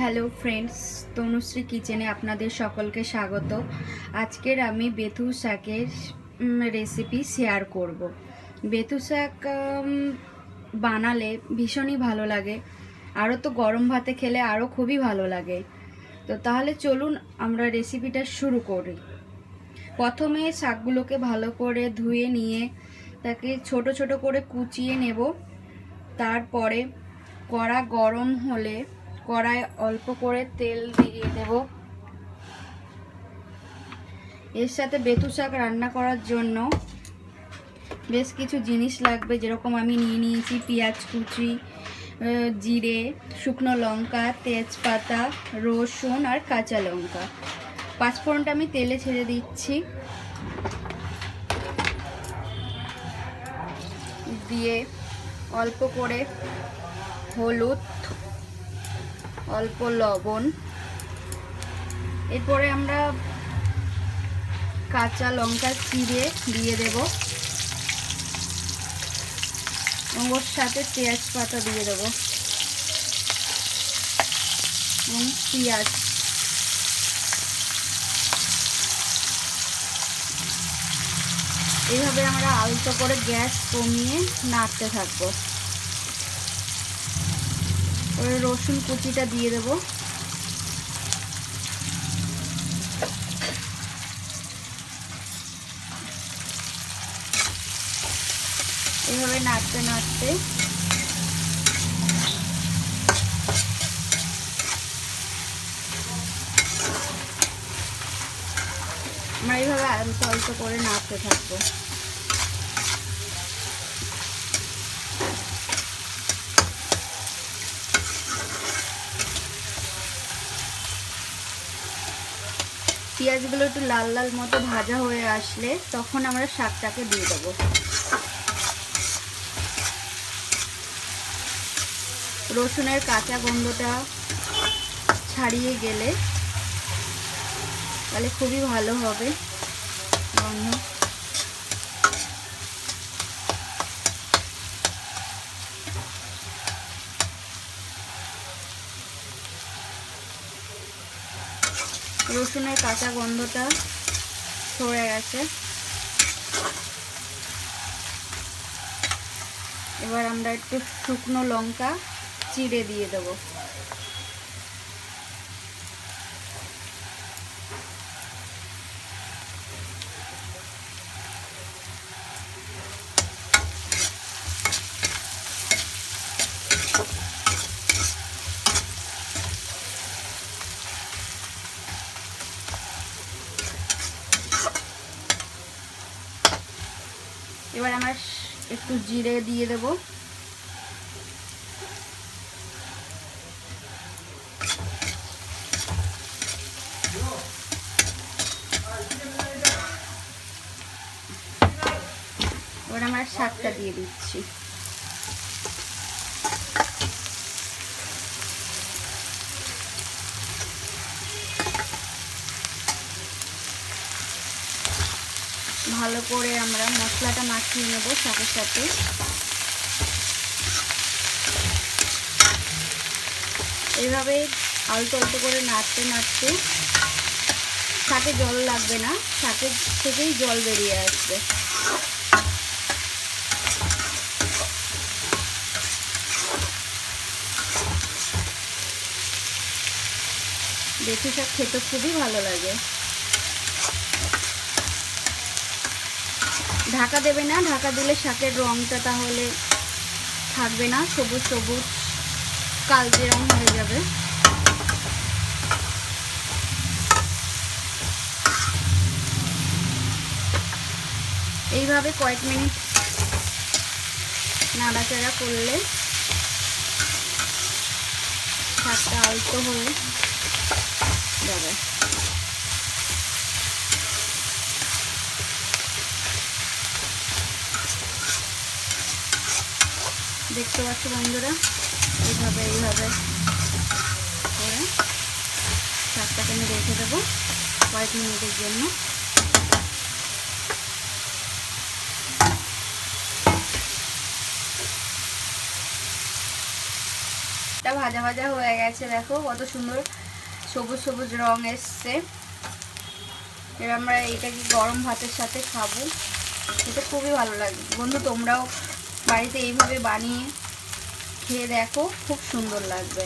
Hello friends, Tanushree কিচেনে আপনাদের সকলকে স্বাগত। আজকের আমি বেথু শাকের রেসিপি শেয়ার করব। বেথু শাক বানালে ভীষণই ভালো লাগে। আরও তো গরম ভাতে খেলে আরও খুবই ভালো লাগে। তো তাহলে চলুন আমরা রেসিপিটা শুরু করি। প্রথমে শাকগুলোকে ভালো করে ধুয়ে নিয়ে তাকে ছোট ছোট করে কুচিয়ে নেব। তারপরে কড়া গরম হলে কড়ায় অল্প করে তেল দিয়ে দেব। এর সাথে বেতু শাক রান্না করার জন্য বেশ কিছু জিনিস লাগবে, যেরকম আমি নিয়ে নিয়েছি পেঁয়াজ কুচি জিরে, শুকনো লঙ্কা, তেজপাতা, রসুন আর কাঁচা লঙ্কা। পাঁচফোড়নটা আমি তেলে ছেড়ে দিচ্ছি। দিয়ে অল্প করে হলুদ অল্প লবণ। এরপরে আমরা কাঁচা লঙ্কা চিড়ে দিয়ে দেব। ওর সাথে পেঁয়াজ পাতা দিয়ে দেব। এবং পেঁয়াজ। এইভাবে আমরা আলতো করে গ্যাস কমিয়ে নাড়তে থাকব। ওই রসুন কুচিটা দিয়ে দেবো। এইভাবে নাড়তে নাড়তে। আমরা এইভাবে আলতো আলতো করে নাড়তে থাকব। পেঁয়াজগুলো একটু লাল লাল মতো ভাজা হয়ে আসলে তখন আমরা শাকটাকে দিয়ে দেবো। রসুনের কাঁচা গন্ধটা ছাড়িয়ে গেলে তাহলে খুবই ভালো হবে। গন্ধ রসুনের কাঁচা গন্ধটা সরে গেছে। এবার আমরা একটু শুকনো লঙ্কা চিড়ে দিয়ে দেব। এবার আমার একটু জিরে দিয়ে দেব। এবার আমার শাকটা দিয়ে দিচ্ছি। ভালো করে আমরা মশলাটা মাখিয়ে নেব শাকের সাথে। এইভাবে আলতো আলতো করে নাড়তে নাড়তে শাকে জল লাগবে না শাকের থেকেই জল বেরিয়ে আসবে। বেশি শাক খেতে খুবই ভালো লাগে। ঢাকা দেবে না, ঢাকা দিলে শাকের রঙটা তাহলে থাকবে না, সবুজ সবুজ, কালচে রং হয়ে যাবে। এইভাবে কয়েক মিনিট নাড়াচাড়া করলে শাকটা আলতো হয়ে যাবে। দেখতে পাচ্ছ বন্ধুরা? এইভাবে এইভাবে করে শাকটাকে আমি রেখে দেবো কয়েক মিনিটের জন্য। ভাজা ভাজা হয়ে গেছে, দেখো কত সুন্দর সবুজ সবুজ রং এসছে। এবার আমরা এইটাকে গরম ভাতের সাথে খাব? এটা খুবই ভালো লাগবে বন্ধু, তোমরাও বাড়িতে এইভাবে বানিয়ে খেয়ে দেখো খুব সুন্দর লাগবে।